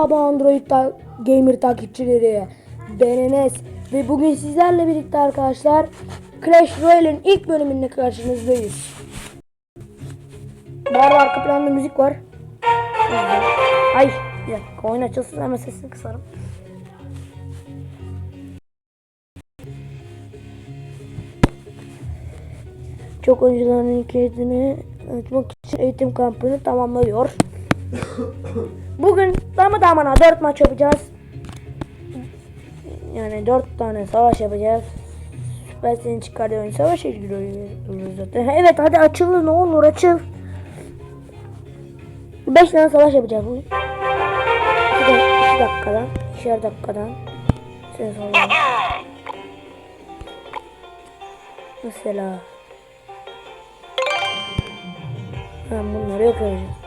Merhaba Android ta- Gamer takipçileri. Ben Enes ve bugün sizlerle birlikte arkadaşlar Clash Royale'in ilk bölümünde karşınızdayız. Bu arada arka planda müzik var. Ay bir dakika oyun açılsın hemen sesini kısarım. Çok oyuncuların kilidini açmak için eğitim kampını tamamlıyor. Bugün damı damına 4 maç yapacağız. Yani 4 tane savaş yapacağız. Ben seni çıkardığı oyun savaşa giriyoruz zaten. Evet hadi açıl ne olur açıl. 5 tane savaş yapacağız bugün. 2 dakikadan, 2'şer dakikadan. Sen sonra. Mesela. Ben bunları yok edeceğim.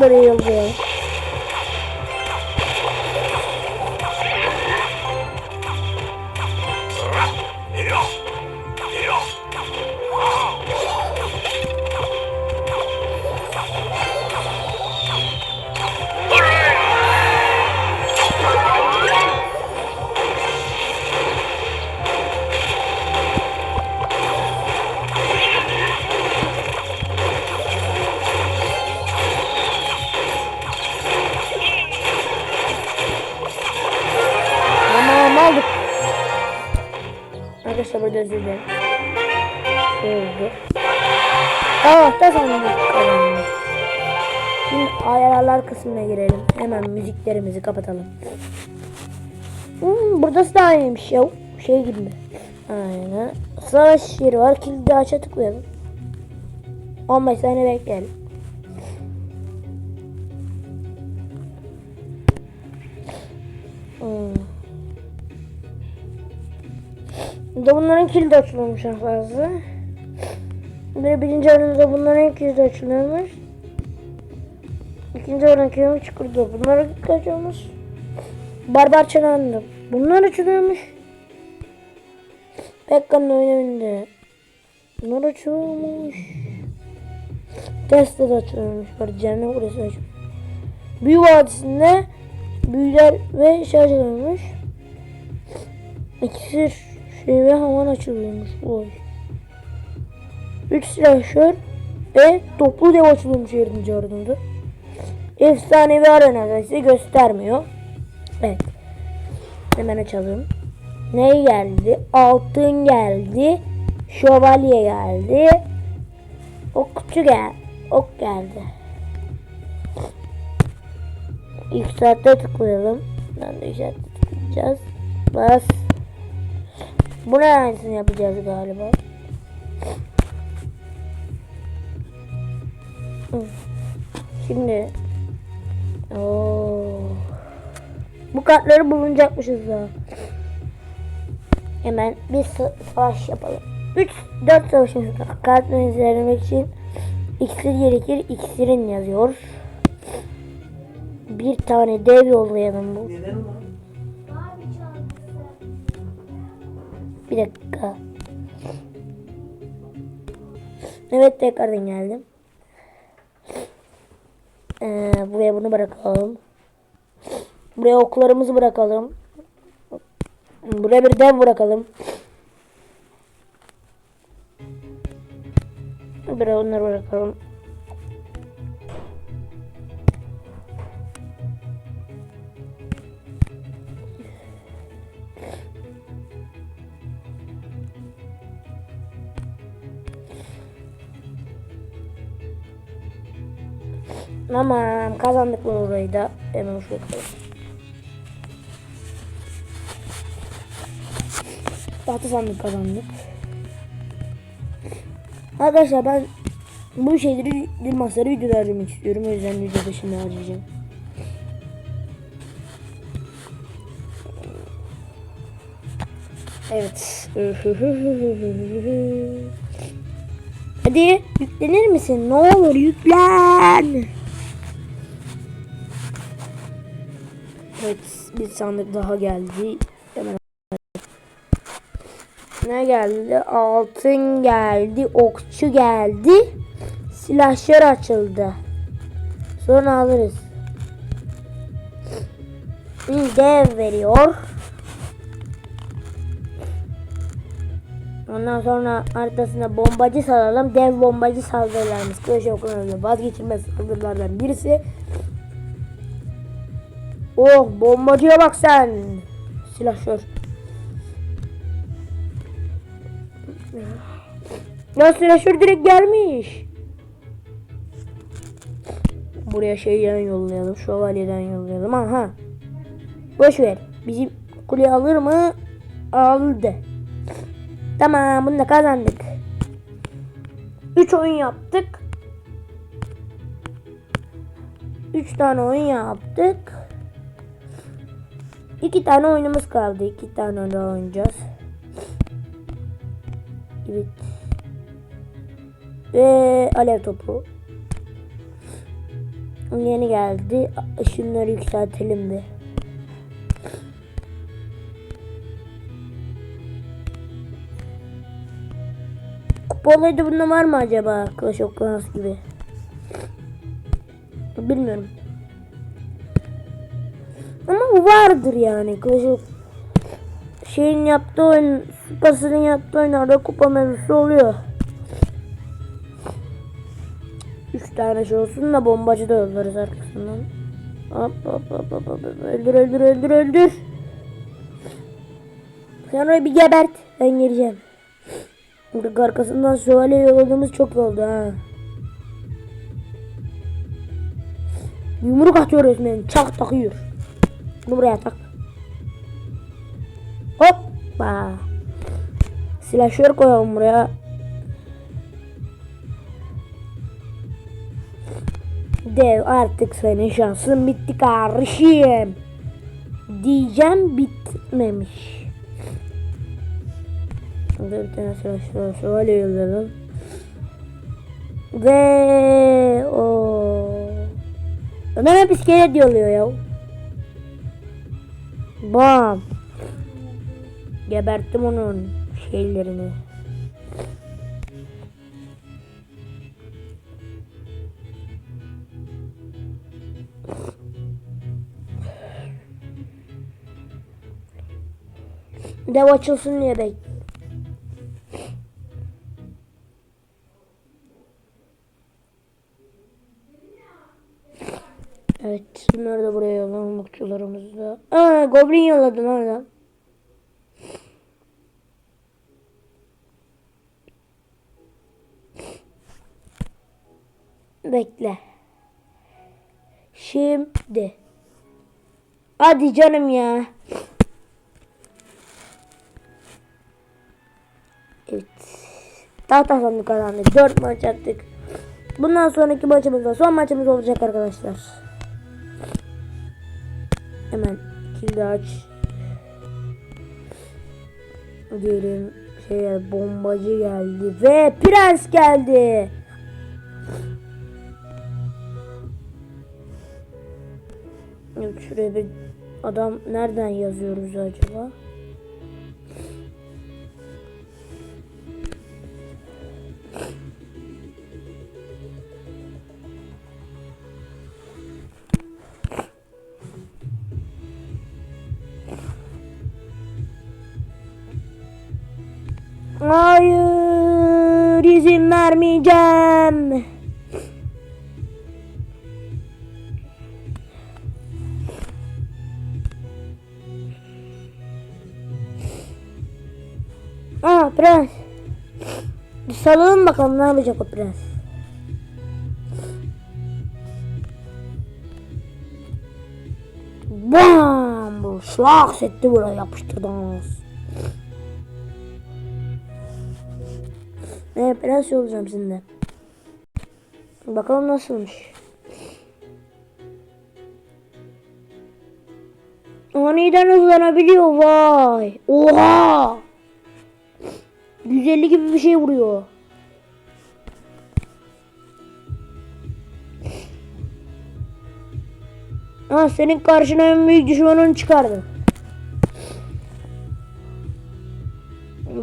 Buraya yollayalım. Ayarlar kısmına girelim. Hemen müziklerimizi kapatalım. Hmm, burası da aynıymış ya. Şey gibi mi? Aynen. Savaş yeri var. Kilidi aça tıklayalım. 15 saniye bekleyelim. Hmm. De bunların kilidi açılıyormuş en fazla. Bir birinci aranızda bunların kilidi açılıyormuş. İkinci aranın kilidi çıkırdı. Bunlar açılmış. Barbar çanağında. Bunlar açılıyormuş. Pekka'nın oyununda. Bunlar açılıyormuş. Tesla da açılıyormuş. Bari cehennem burası açılıyor. Büyü Vadisi'nde büyüler ve şey açılıyormuş. İksir şey ve havan açılıyormuş. Oy. Üç silahşör ve toplu dev açılıyormuş yardımcı aranında. Efsanevi arena ise göstermiyor. Evet. Hemen açalım. Ne geldi? Altın geldi. Şövalye geldi. Okçu gel. Ok geldi. İlk saatte tıklayalım. Ben de işaret tıklayacağız. Bas. Buna aynısını yapacağız galiba. Şimdi Oo. Bu kartları bulunacakmışız daha. Hemen bir sa- savaş yapalım. 3 4 savaşımız var. Kartları izlemek için iksir gerekir. İksirin yazıyor. Bir tane dev yollayalım bu. Bir dakika. Evet tekrardan geldim. Ee, buraya bunu bırakalım. Buraya oklarımızı bırakalım. Buraya bir dev bırakalım. Buraya onları bırakalım. Tamam kazandık bu orayı da. Hemen şuraya. Tahta sandık kazandık. Arkadaşlar ben bu şeyleri Dilmasları videoda harcamak istiyorum. O yüzden videoda şimdi harcayacağım. Evet. Hadi yüklenir misin? Ne olur yüklen. Bir sandık daha geldi. Ne geldi? Altın geldi. Okçu geldi. Silahşör açıldı. Sonra alırız. Bir dev veriyor. Ondan sonra haritasına bombacı salalım. Dev bombacı saldırılarımız. Kılıç okunalı vazgeçilmez saldırılardan birisi. Oh bombacıya bak sen. Silahşör. Ya silahşör direkt gelmiş. Buraya şeyden yollayalım. Şövalyeden yollayalım. Aha. Boş ver. Bizim kule alır mı? Aldı. Tamam bunu da kazandık. 3 oyun yaptık. 3 tane oyun yaptık. 2 tane oyunumuz kaldı. 2 tane daha oynayacağız. Evet. Ve alev topu. Yeni geldi. Şunları yükseltelim bir. Kupa olaydı bunda var mı acaba? Clash of Clans gibi. Bilmiyorum. Vardır yani. Clash of şeyin yaptığı oyun, Supasının yaptığı oyunlarda kupa mevzusu oluyor. Üç tane şey olsun da bombacı da yollarız arkasından. Hop hop hop hop hop. Öldür öldür öldür öldür. Sen orayı bir gebert. Ben geleceğim. Burada arkasından şövalye yolladığımız çok oldu ha. Yumruk atıyor resmen. Çak takıyor. Bunu buraya tak. Hoppa. Silahşör koyalım buraya. Dev artık senin şansın bitti kardeşim. Diyeceğim bitmemiş. Burada bir tane silahşör şövalye yollayalım. Ve o Ömer hep iskelet yolluyor ya. Bam. Geberttim onun şeylerini. Dev açılsın diye bek. Goblin yolladı lan adam. Bekle. Şimdi. Hadi canım ya. Evet. Tahta sandık kazandık. 4 maç attık. Bundan sonraki maçımız da son maçımız olacak arkadaşlar. Hemen kilidi aç. Diyelim şey bombacı geldi ve prens geldi. Şuraya bir adam nereden yazıyoruz acaba? Hayır izin vermeyeceğim. Aa prens. Salalım bakalım ne yapacak o prens. Bam! Bu şlak setti buraya yapıştırdınız. Evet prens olacağım şimdi. Bakalım nasılmış. Aniden hızlanabiliyor vay. Oha! 150 gibi bir şey vuruyor. Ha senin karşına en büyük düşmanını çıkardı.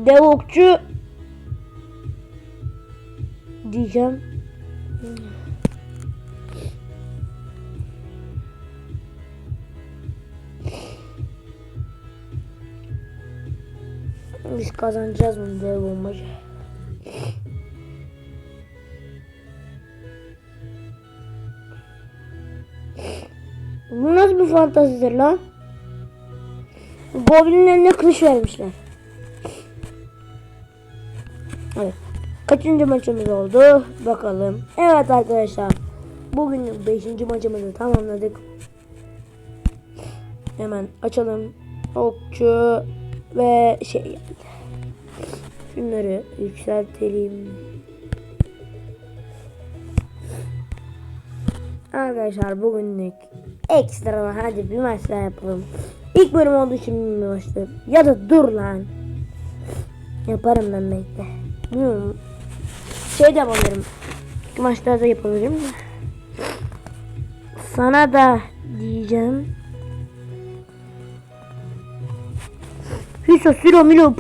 Dev diyeceğim. Biz kazanacağız bunu dev bombacı. Bu nasıl bir fantazidir lan? Goblinlerine kılıç vermişler. Kaçıncı maçımız oldu? Bakalım. Evet arkadaşlar. Bugün 5. maçımızı tamamladık. Hemen açalım. Okçu ve şey geldi. Şunları yükseltelim. Arkadaşlar bugünlük ekstra hadi bir maç daha yapalım. İlk bölüm olduğu için bir maçtı. Ya da dur lan. Yaparım ben bekle. Bilmiyorum. Şey de yapabilirim. Maçlarda yapabilirim. Sana da diyeceğim. Hüso siro milo.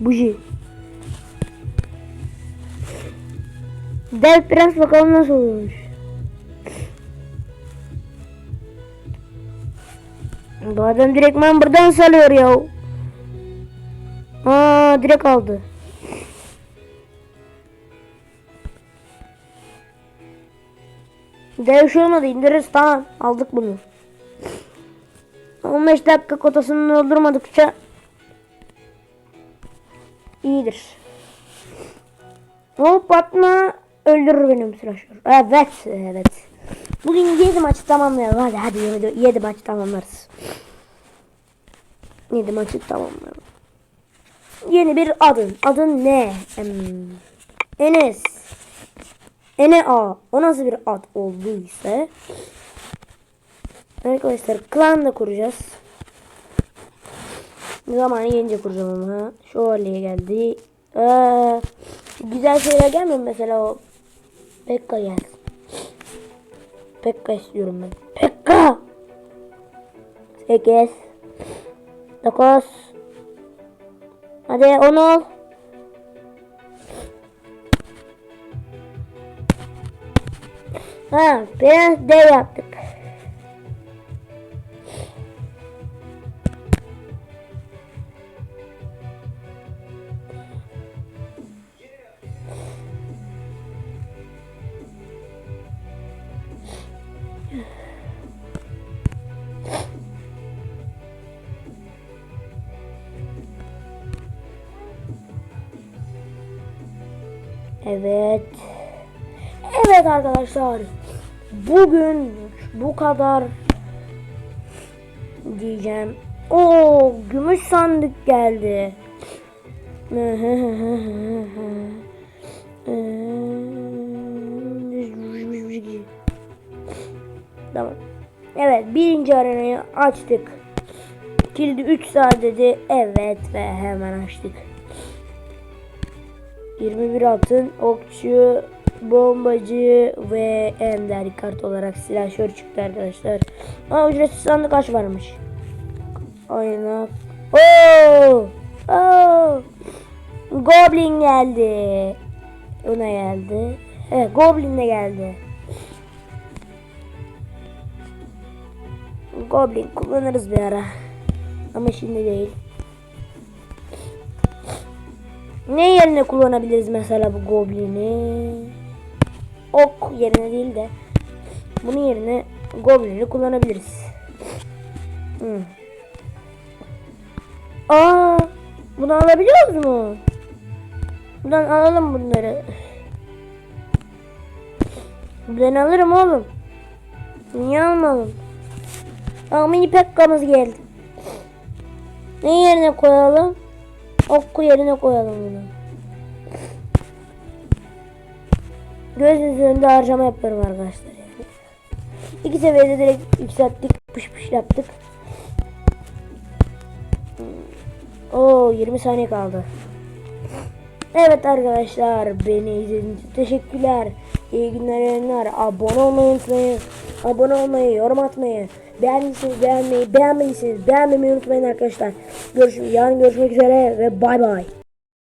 Buji. Dev prens bakalım nasıl oluyormuş. Bu adam direktman buradan salıyor ya. Aa direkt aldı. Dev şey olmadı indiririz tamam aldık bunu. 15 dakika kotasını doldurmadıkça iyidir. Hop atma öldürür benim slasher. Evet evet. Bugün 7 maçı tamamlayalım. Hadi hadi 7, 7 maç tamamlarız. 7 maçı tamamlayalım. Yeni bir adın. Adın ne? Enes. Ene A. O nasıl bir ad olduysa. Arkadaşlar klan da kuracağız. Zamanı gelince kuracağım ama. Şövalye geldi. Ee, güzel şeyler gelmiyor mesela o. Pekka gelsin. Pekka istiyorum ben. Pekka! 8 9 Hadi 10 ol. Ha, biraz D yaptık. Evet. Evet arkadaşlar. Bugün bu kadar diyeceğim. O gümüş sandık geldi. Tamam. Evet birinci arenayı açtık. Kilidi 3 saat dedi. Evet ve hemen açtık. 21 altın, okçu, bombacı ve ender kart olarak silahşör çıktı arkadaşlar. Aa ücretsiz sandık kaç varmış? Aynen. Oo! Oo! Goblin geldi. Ona geldi. Evet, Goblin de geldi. Goblin kullanırız bir ara. Ama şimdi değil. Ne yerine kullanabiliriz mesela bu goblini? Ok yerine değil de bunun yerine goblini kullanabiliriz. Hmm. Aa, bunu alabiliyoruz mu? Buradan alalım bunları. Ben alırım oğlum. Niye almalım? Aa mini pekkamız geldi. Ne yerine koyalım? Okku yerine koyalım bunu. Gözünüzün önünde harcama yapıyorum arkadaşlar. Yani. İki seviyede direkt yükselttik. Pış pış yaptık. Hmm. Oo 20 saniye kaldı. Evet arkadaşlar beni izlediğiniz için teşekkürler. İyi günler yayınlar. Abone olmayı unutmayın. Abone olmayı, yorum atmayı, Beğendiyseniz beğenmeyi, beğenmediyseniz beğenmemeyi unutmayın arkadaşlar. Görüşürüz. Yarın görüşmek üzere ve bay bay.